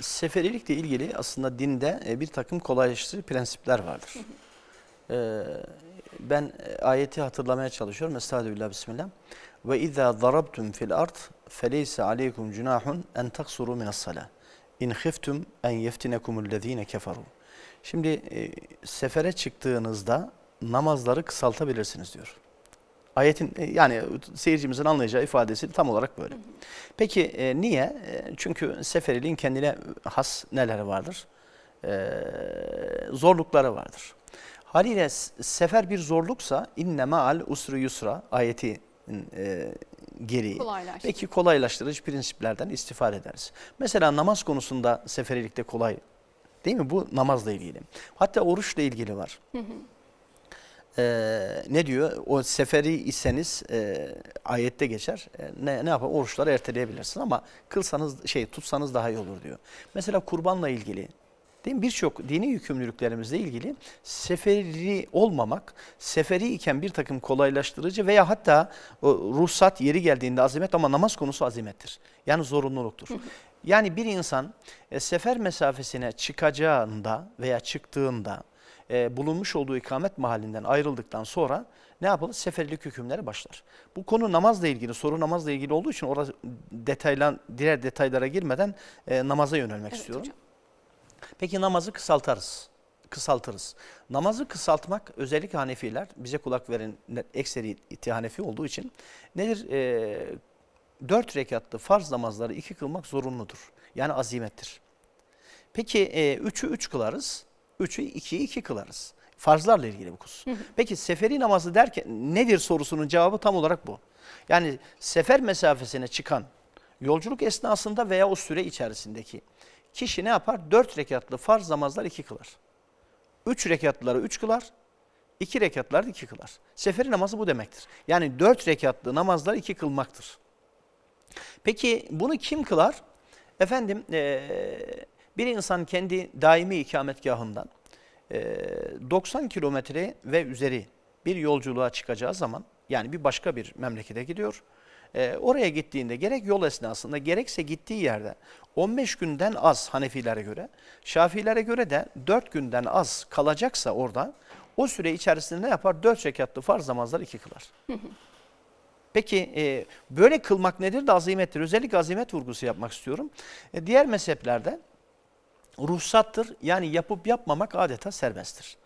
Seferilikle ilgili aslında dinde e, bir takım kolaylaştırıcı prensipler vardır. Ee, ben e, ayeti hatırlamaya çalışıyorum. Estağfirullah bismillah. Ve izâ darabtum fil ard feleyse aleykum cunahun en taksuru minas salah. İn khiftum en yeftinekumullezîne keferu. Şimdi e, sefere çıktığınızda namazları kısaltabilirsiniz diyor. Ayetin e, yani seyircimizin anlayacağı ifadesi tam olarak böyle. Peki e, niye? E, çünkü seferiliğin kendine has neleri vardır? E, zorlukları vardır. Haliyle sefer bir zorluksa inne ma'al usru yusra ayeti e, gereği. Kolaylaştırıcı. Peki kolaylaştırıcı prensiplerden istifade ederiz. Mesela namaz konusunda seferilikte kolay değil mi? Bu namazla ilgili. Hatta oruçla ilgili var. Ee, ne diyor? O seferi iseniz e, ayette geçer. E, ne ne yapar? Oruçları erteleyebilirsiniz ama kılsanız şey tutsanız daha iyi olur diyor. Mesela kurbanla ilgili Değil mi? Birçok dini yükümlülüklerimizle ilgili seferi olmamak, seferi iken bir takım kolaylaştırıcı veya hatta o ruhsat yeri geldiğinde azimet ama namaz konusu azimettir. Yani zorunluluktur. Yani bir insan e, sefer mesafesine çıkacağında veya çıktığında e, bulunmuş olduğu ikamet mahallinden ayrıldıktan sonra ne yapılır? Seferlik hükümleri başlar. Bu konu namazla ilgili, soru namazla ilgili olduğu için orada detaylan, diğer detaylara girmeden e, namaza yönelmek Evet istiyorum. hocam. Peki namazı kısaltarız. Kısaltırız. Namazı kısaltmak özellikle Hanefiler bize kulak veren ekseri Hanefi olduğu için nedir? Ee, dört rekatlı farz namazları iki kılmak zorunludur. Yani azimettir. Peki e, üçü üç kılarız. Üçü ikiyi iki kılarız. Farzlarla ilgili bu kurs. Peki seferi namazı derken nedir sorusunun cevabı tam olarak bu. Yani sefer mesafesine çıkan yolculuk esnasında veya o süre içerisindeki kişi ne yapar? Dört rekatlı farz namazlar iki kılar. Üç rekatlıları üç kılar. iki rekatları iki kılar. Seferi namazı bu demektir. Yani dört rekatlı namazlar iki kılmaktır. Peki bunu kim kılar? Efendim eee, bir insan kendi daimi ikametgahından eee, 90 kilometre ve üzeri bir yolculuğa çıkacağı zaman yani bir başka bir memlekete gidiyor. Eee, oraya gittiğinde gerek yol esnasında gerekse gittiği yerde 15 günden az Hanefilere göre, Şafilere göre de 4 günden az kalacaksa orada o süre içerisinde ne yapar? 4 rekatlı farz namazlar iki kılar. Peki e, böyle kılmak nedir de azimettir? Özellikle azimet vurgusu yapmak istiyorum. E, diğer mezheplerde ruhsattır. Yani yapıp yapmamak adeta serbesttir.